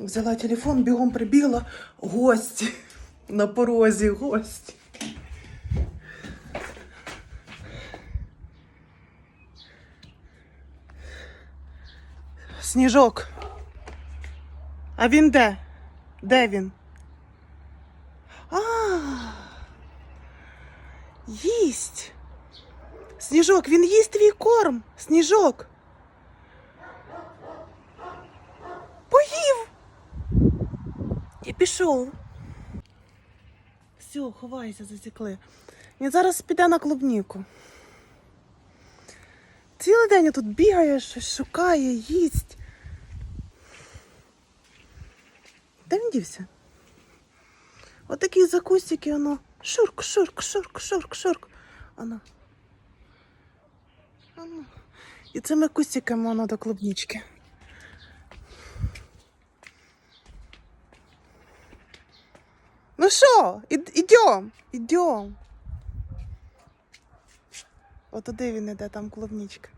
Взяла телефон, бігом прибігла. Гості. На порозі гості. Сніжок. А він де? Де він? А. Їсть. Сніжок, він їсть твій корм. Сніжок. І пішов. Все, ховайся, засікли. Він зараз піде на клубніку. Цілий день тут бігає, щось шукає, їсть. Де він дівся? Отакі закусики, воно. Шурк, шурк, шурк, шурк, шурк. Воно. Воно. І цими кустиками воно до клубнички. Ну що, ідем, ідем. От туди він іде, там клубничка.